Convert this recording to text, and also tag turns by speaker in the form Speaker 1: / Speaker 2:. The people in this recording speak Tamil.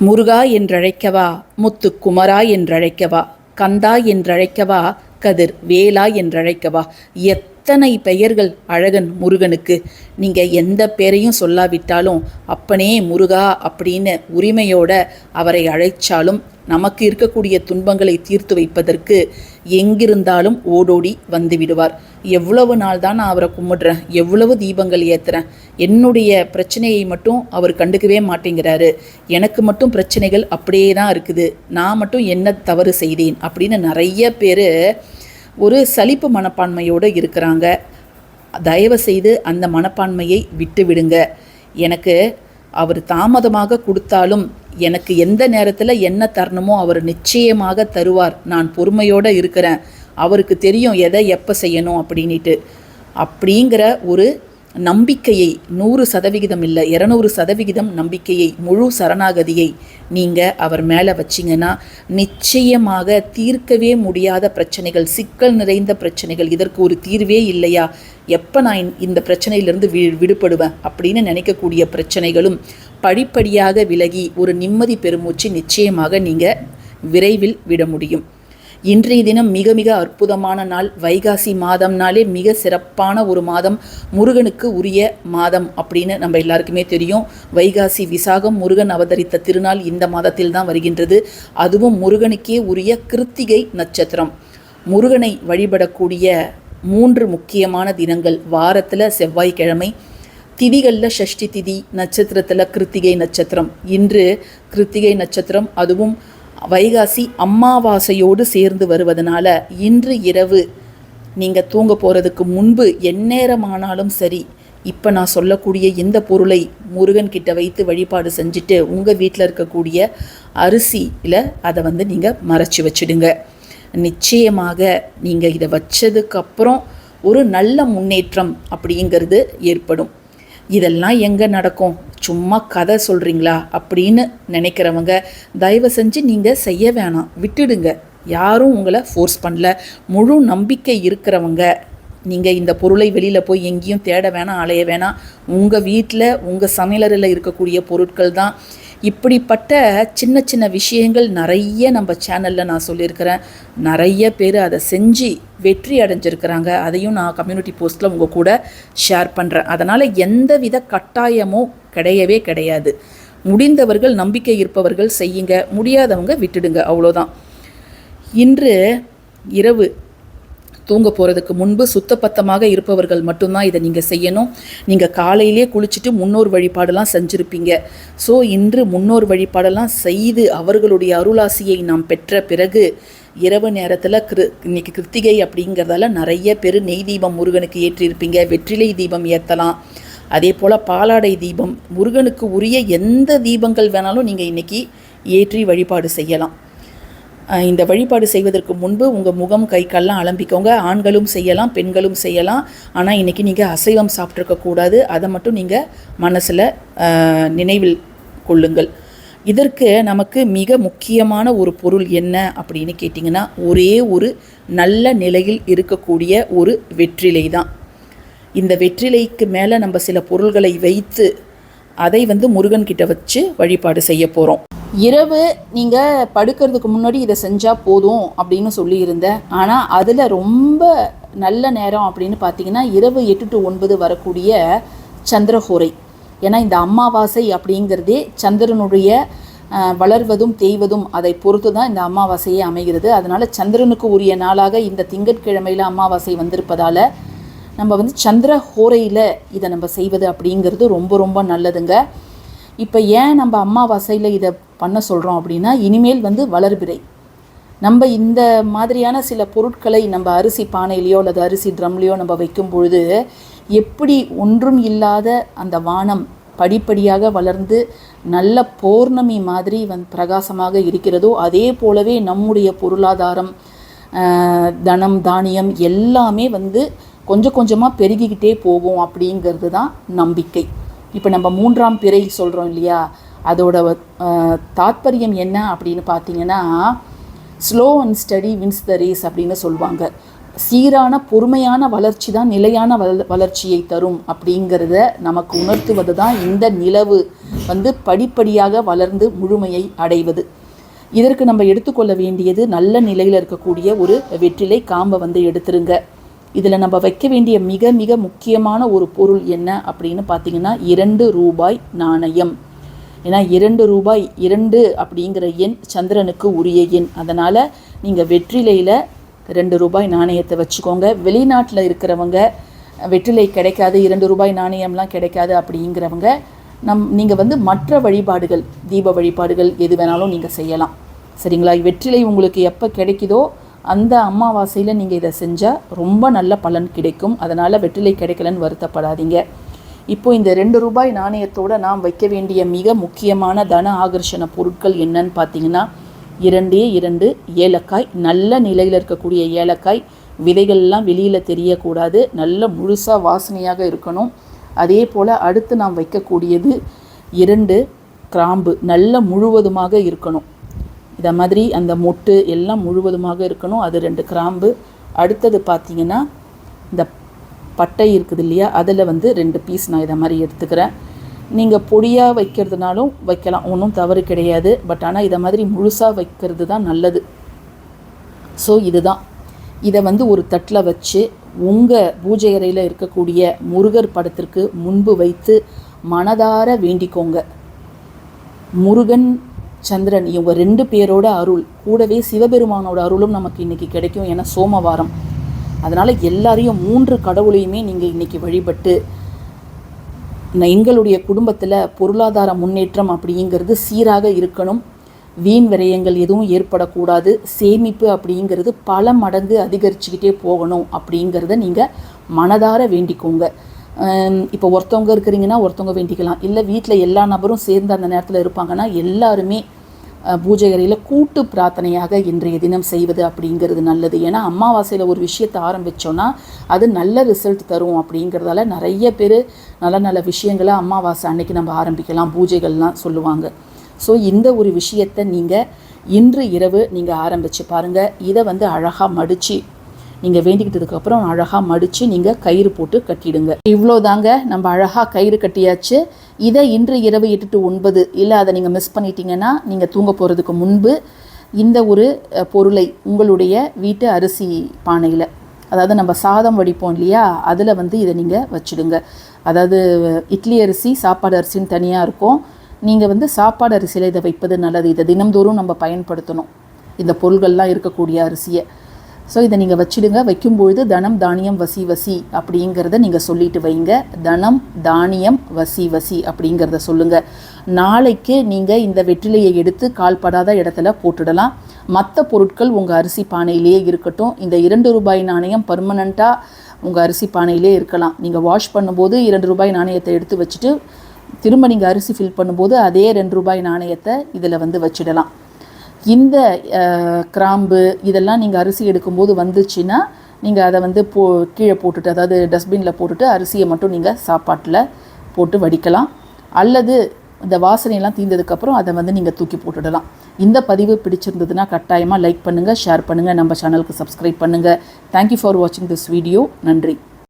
Speaker 1: முருகா என்றழைக்கவா முத்து குமரா என்றழைக்கவா கந்தா என்றழைக்கவா கதிர் வேலா என்றழைக்கவா எத் அத்தனை பெயர்கள் அழகன் முருகனுக்கு. நீங்கள் எந்த பேரையும் சொல்லாவிட்டாலும் அப்பனே முருகா அப்படின்னு உரிமையோட அவரை அழைச்சாலும் நமக்கு இருக்கக்கூடிய துன்பங்களை தீர்த்து வைப்பதற்கு எங்கிருந்தாலும் ஓடோடி வந்து விடுவார். எவ்வளவு நாள் தான் நான் அவரை கும்பிடுறேன் எவ்வளவு தீபங்கள் ஏற்றுறேன் என்னுடைய பிரச்சனையை மட்டும் அவர் கண்டுக்கவே மாட்டேங்கிறாரு. எனக்கு மட்டும் பிரச்சனைகள் அப்படியே தான் இருக்குது. நான் மட்டும் என்ன தவறு செய்தேன் அப்படின்னு நிறைய பேர் ஒரு சலிப்பு மனப்பான்மையோடு இருக்கிறாங்க. தயவு செய்து அந்த மனப்பான்மையை விட்டு விடுங்க. எனக்கு அவர் தாமதமாக கொடுத்தாலும் எனக்கு எந்த நேரத்தில் என்ன தரணுமோ அவர் நிச்சயமாக தருவார். நான் பொறுமையோடு இருக்கிறேன். அவருக்கு தெரியும் எதை எப்போ செய்யணும் அப்படின்ட்டு அப்படிங்கிற ஒரு நம்பிக்கையை நூறு சதவிகிதம் இல்லை இரநூறு சதவிகிதம் நம்பிக்கையை முழு சரணாகதியை நீங்கள் அவர் மேலே வச்சிங்கன்னா நிச்சயமாக தீர்க்கவே முடியாத பிரச்சனைகள் சிக்கல் நிறைந்த பிரச்சனைகள் இதற்கு ஒரு தீர்வே இல்லையா? எப்போ நான் இந்த- பிரச்சனையிலிருந்து வி விடுபடுவேன் அப்படின்னு நினைக்கக்கூடிய பிரச்சனைகளும் படிப்படியாக விலகி ஒரு நிம்மதி பெருமூச்சு நிச்சயமாக நீங்கள் விரைவில் விட முடியும். இன்றைய தினம் மிக மிக அற்புதமான நாள். வைகாசி மாதம்னாலே மிக சிறப்பான ஒரு மாதம். முருகனுக்கு உரிய மாதம் அப்படின்னு நம்ம எல்லாருக்குமே தெரியும். வைகாசி விசாகம் முருகன் அவதரித்த திருநாள் இந்த மாதத்தில் தான் வருகின்றது. அதுவும் முருகனுக்கே உரிய கிருத்திகை நட்சத்திரம். முருகனை வழிபடக்கூடிய மூன்று முக்கியமான தினங்கள். வாரத்தில் செவ்வாய்க்கிழமை திதிகளில் ஷஷ்டி திதி நட்சத்திரத்தில் கிருத்திகை நட்சத்திரம். இன்று கிருத்திகை நட்சத்திரம் அதுவும் வைகாசி அமாவாசையோடு சேர்ந்து வருவதனால இன்று இரவு நீங்கள் தூங்க போகிறதுக்கு முன்பு எந்நேரமானாலும் சரி இப்போ நான் சொல்லக்கூடிய இந்த பொருளை முருகன் கிட்ட வைத்து வழிபாடு செஞ்சுட்டு உங்கள் வீட்டில் இருக்கக்கூடிய அரிசியில் அதை வந்து நீங்கள் மறைச்சி வச்சிடுங்க. நிச்சயமாக நீங்கள் இதை வச்சதுக்கப்புறம் ஒரு நல்ல முன்னேற்றம் அப்படிங்கிறது ஏற்படும். இதெல்லாம் எங்கே நடக்கும்? சும்மா கதை சொல்கிறீங்களா அப்படின்னு நினைக்கிறவங்க தயவு செஞ்சு நீங்கள் செய்ய வேணாம். விட்டுடுங்க. யாரும் உங்களை ஃபோர்ஸ் பண்ணல. முழு நம்பிக்கை இருக்கிறவங்க. நீங்கள் இந்த பொருளை வெளியில் போய் எங்கேயும் தேட வேணாம் அலைய வேணாம். உங்கள் வீட்டில் உங்கள் சமையலறையில் இருக்கக்கூடிய பொருட்கள் தான் இப்படிப்பட்ட சின்ன சின்ன விஷயங்கள் நிறைய நம்ம சேனலில் நான் சொல்லியிருக்கிறேன். நிறைய பேர் அதை செஞ்சு வெற்றி அடைஞ்சிருக்கிறாங்க. அதையும் நான் கம்யூனிட்டி போஸ்ட்டில் உங்கள் கூட ஷேர் பண்ணுறேன் அதனால் எந்தவித கட்டாயமோ கிடையவே கிடையாது. முடிந்தவர்கள் நம்பிக்கை இருப்பவர்கள் செய்யுங்க. முடியாதவங்க விட்டுடுங்க. அவ்வளோதான் இன்று இரவு தூங்க போகிறதுக்கு முன்பு சுத்தப்பத்தமாக இருப்பவர்கள் மட்டும்தான் இதை நீங்கள் செய்யணும். நீங்கள் காலையிலே குளிச்சுட்டு முன்னோர் வழிபாடெல்லாம் செஞ்சுருப்பீங்க. ஸோ இன்று முன்னோர் வழிபாடெல்லாம் செய்து அவர்களுடைய அருளாசியை நாம் பெற்ற பிறகு இரவு நேரத்தில் கிரு இன்னைக்கு கிருத்திகை அப்படிங்கிறதால நிறைய பேர் நெய் தீபம் முருகனுக்கு ஏற்றிருப்பீங்க. வெற்றிலை தீபம் ஏற்றலாம் அதே போல் பாலாடை தீபம் முருகனுக்கு உரிய எந்த தீபங்கள் வேணாலும் நீங்கள் இன்றைக்கி ஏற்றி வழிபாடு செய்யலாம். இந்த வழிபாடு செய்வதற்கு முன்பு உங்கள் முகம் கை கால்லாம் அலம்பிக்கோங்க. ஆண்களும் செய்யலாம் பெண்களும் செய்யலாம். ஆனால் இன்றைக்கி நீங்கள் அசைவம் சாப்பிட்ருக்கக்கூடாது அதை மட்டும் நீங்கள் மனசில் நினைவில் கொள்ளுங்கள். இதற்கு நமக்கு மிக முக்கியமான ஒரு பொருள் என்ன அப்படின்னு கேட்டிங்கன்னா ஒரே ஒரு நல்ல நிலையில் இருக்கக்கூடிய ஒரு வெற்றிலை தான். இந்த வெற்றிலைக்கு மேலே நம்ம சில பொருள்களை வைத்து அதை வந்து முருகன்கிட்ட வச்சு வழிபாடு செய்ய போகிறோம் இரவு நீங்கள் படுக்கிறதுக்கு முன்னாடி இதை செஞ்சால் போதும் அப்படின்னு சொல்லியிருந்தேன். ஆனால் அதில் ரொம்ப நல்ல நேரம் அப்படின்னு பார்த்தீங்கன்னா இரவு எட்டு டு ஒன்பது வரக்கூடிய சந்திரஹோரை ஏன்னா இந்த அமாவாசை அப்படிங்கிறதே சந்திரனுடைய வளர்வதும் தேய்வதும் அதை பொறுத்து தான் இந்த அமாவாசையே அமைகிறது. அதனால் சந்திரனுக்கு உரிய நாளாக இந்த திங்கட்கிழமையில் அமாவாசை வந்திருப்பதால் நம்ம வந்து சந்திர ஹோரையில் இதை நம்ம செய்வது அப்படிங்கிறது ரொம்ப ரொம்ப நல்லதுங்க. இப்போ ஏன் நம்ம அமாவாசையில் இதை பண்ண சொல்கிறோம் அப்படின்னா இனிமேல் வந்து வளர்பிறை. நம்ம இந்த மாதிரியான சில பொருட்களை நம்ம அரிசி பானையிலையோ அல்லது அரிசி ட்ரம்லேயோ நம்ம வைக்கும் பொழுது எப்படி ஒன்றும் இல்லாத அந்த வானம் படிப்படியாக வளர்ந்து நல்ல பௌர்ணமி மாதிரி வந் பிரகாசமாக இருக்கிறதோ அதே போலவே நம்முடைய பொருளாதாரம் தனம் தானியம் எல்லாமே வந்து கொஞ்சம் கொஞ்சமாக பெருகிக்கிட்டே போகும் அப்படிங்கிறது தான் நம்பிக்கை. இப்போ நம்ம மூன்றாம் பிறை சொல்கிறோம் இல்லையா? அதோட தாத்பரியம் என்ன அப்படின்னு பார்த்தீங்கன்னா slow and steady wins the race அப்படின்னு சொல்லுவாங்க. சீரான பொறுமையான வளர்ச்சி தான் நிலையான வள வளர்ச்சியை தரும் அப்படிங்கிறத நமக்கு உணர்த்துவது தான் இந்த நிலவு. வந்து படிப்படியாக வளர்ந்து முழுமையை அடைவது. இதற்கு நம்ம எடுத்துக்கொள்ள வேண்டியது நல்ல நிலையில் இருக்கக்கூடிய ஒரு வெற்றிலை காம்பை வந்து எடுத்துருங்க. இதில் நம்ம வைக்க வேண்டிய மிக மிக முக்கியமான ஒரு பொருள் என்ன அப்படின்னு பார்த்தீங்கன்னா இரண்டு ரூபாய் நாணயம். ஏன்னா இரண்டு ரூபாய் இரண்டு அப்படிங்கிற எண் சந்திரனுக்கு உரிய எண். அதனால் நீங்கள் வெற்றிலையில் ரெண்டு ரூபாய் நாணயத்தை வச்சுக்கோங்க. வெளிநாட்டில் இருக்கிறவங்க வெற்றிலை கிடைக்காது இரண்டு ரூபாய் நாணயம்லாம் கிடைக்காது அப்படிங்கிறவங்க நம் நீங்கள் வந்து மற்ற வழிபாடுகள் தீப வழிபாடுகள் எது வேணாலும் நீங்கள் செய்யலாம். சரிங்களா? வெற்றிலை உங்களுக்கு எப்போ கிடைக்குதோ அந்த அமாவாசையில் நீங்கள் இதை செஞ்சால் ரொம்ப நல்ல பலன் கிடைக்கும். அதனால் வெற்றிலை கிடைக்கலன்னு வருத்தப்படாதீங்க. இப்போ இந்த ரெண்டு ரூபாய் நாணயத்தோடு நாம் வைக்க வேண்டிய மிக முக்கியமான தன ஆகர்ஷண பொருட்கள் என்னன்னு பார்த்தீங்கன்னா இரண்டே இரண்டு ஏலக்காய் நல்ல நிலையில் இருக்கக்கூடிய ஏலக்காய். விதைகள்லாம் வெளியில் தெரியக்கூடாது நல்ல முழுசாக வாசனையாக இருக்கணும். அதே போல் அடுத்து நாம் வைக்கக்கூடியது இரண்டு கிராம்பு நல்ல முழுவதுமாக இருக்கணும். இதை மாதிரி அந்த மொட்டு எல்லாம் முழுவதுமாக இருக்கணும். அது ரெண்டு கிராம்பு. அடுத்தது பார்த்திங்கன்னா இந்த பட்டை இருக்குது இல்லையா அதில் வந்து ரெண்டு பீஸ் நான் இதை மாதிரி எடுத்துக்கிறேன். நீங்கள் பொடியாக வைக்கிறதுனாலும் வைக்கலாம் ஒன்றும் தவறு கிடையாது. பட் ஆனால் இதை மாதிரி முழுசாக வைக்கிறது தான் நல்லது. ஸோ இதுதான். இதை வந்து ஒரு தட்டில் வச்சு உங்கள் பூஜை அறையில் இருக்கக்கூடிய முருகர் படத்திற்கு முன்பு வைத்து மனதார வேண்டிக்கோங்க. முருகன் சந்திரன் இவங்க ரெண்டு பேரோட அருள் கூடவே சிவபெருமானோட அருளும் நமக்கு இன்றைக்கி கிடைக்கும் ஏன்னா சோமவாரம். அதனால் எல்லாரையும் மூன்று கடவுளையுமே நீங்கள் இன்றைக்கி வழிபட்டு எங்களுடைய குடும்பத்தில் பொருளாதார முன்னேற்றம் அப்படிங்கிறது சீராக இருக்கணும். வீண் விரயங்கள் எதுவும் ஏற்படக்கூடாது. சேமிப்பு அப்படிங்கிறது பல மடங்கு அதிகரிச்சுக்கிட்டே போகணும் அப்படிங்கிறத நீங்கள் மனதார வேண்டிக்கோங்க. இப்போ ஒருத்தவங்க இருக்கிறீங்கன்னா ஒருத்தவங்க வேண்டிக்கலாம். இல்லை வீட்டில் எல்லா நபரும் சேர்ந்து அந்த நேரத்தில் இருப்பாங்கன்னா எல்லாருமே பூஜை அறையில் கூட்டு பிரார்த்தனையாக இன்றைய தினம் செய்வது அப்படிங்கிறது நல்லது. ஏன்னா அமாவாசையில் ஒரு விஷயத்தை ஆரம்பித்தோன்னா அது நல்ல ரிசல்ட் தரும் அப்படிங்கிறதால நிறைய பேர் நல்ல நல்ல விஷயங்களை அமாவாசை அன்னைக்கு நம்ம ஆரம்பிக்கலாம் பூஜைகள்லாம் சொல்லுவாங்க. ஸோ இந்த ஒரு விஷயத்தை நீங்கள் இன்று இரவு நீங்கள் ஆரம்பித்து பாருங்கள் இதை வந்து அழகாக மடித்து நீங்கள் வேண்டிக்கிட்டதுக்கப்புறம் அழகாக மடித்து நீங்கள் கயிறு போட்டு கட்டிடுங்க. இவ்வளோ தாங்க நம்ம அழகாக கயிறு கட்டியாச்சு. இதை இன்று இரவு எட்டு டு ஒன்பது இல்லை அதை நீங்கள் மிஸ் பண்ணிட்டீங்கன்னா நீங்கள் தூங்க போகிறதுக்கு முன்பு இந்த ஒரு பொருளை உங்களுடைய வீட்டு அரிசி பானையில் அதாவது நம்ம சாதம் வடிப்போம் இல்லையா அதில் வந்து இதை நீங்கள் வச்சுடுங்க. அதாவது இட்லி அரிசி சாப்பாடு அரிசின்னு தனியாக இருக்கும். நீங்கள் வந்து சாப்பாடு அரிசியில் இதை வைப்பது நல்லது. இதை தினம்தோறும் நம்ம பயன்படுத்தணும். இந்த பொருள்கள்லாம் இருக்கக்கூடிய அரிசியை. ஸோ இதை நீங்கள் வச்சுடுங்க. வைக்கும்பொழுது தனம் தானியம் வசி வசி அப்படிங்கிறத நீங்கள் சொல்லிட்டு வைங்க. தனம் தானியம் வசி வசி அப்படிங்கிறத சொல்லுங்கள் நாளைக்கு நீங்கள் இந்த வெற்றிலையை எடுத்து கால்படாத இடத்துல போட்டுடலாம். மற்ற பொருட்கள் உங்கள் அரிசி பானையிலேயே இருக்கட்டும். இந்த இரண்டு ரூபாய் நாணயம் பர்மனண்ட்டாக உங்கள் அரிசி பானையிலே இருக்கலாம். நீங்கள் வாஷ் பண்ணும்போது இரண்டு ரூபாய் நாணயத்தை எடுத்து வச்சுட்டு திரும்ப நீங்கள் அரிசி ஃபில் பண்ணும்போது அதே ரெண்டு ரூபாய் நாணயத்தை இதில் வந்து வச்சிடலாம். இந்த கிராம்பு இதெல்லாம் நீங்கள் அரிசி எடுக்கும்போது வந்துச்சுன்னா நீங்கள் அதை வந்து போ கீழே போட்டுட்டு அதாவது டஸ்ட்பினில் போட்டுட்டு அரிசியை மட்டும் நீங்கள் சாப்பாட்டில் போட்டு வடிக்கலாம். அல்லது இந்த வாசனையெல்லாம் தீர்ந்ததுக்கப்புறம் அதை வந்து நீங்கள் தூக்கி போட்டுடலாம். இந்த பதிவு பிடிச்சிருந்ததுன்னா கட்டாயமாக லைக் பண்ணுங்கள் ஷேர் பண்ணுங்கள் நம்ம சேனலுக்கு சப்ஸ்கிரைப் பண்ணுங்கள் தேங்க்யூ ஃபார் வாட்சிங் திஸ் வீடியோ நன்றி.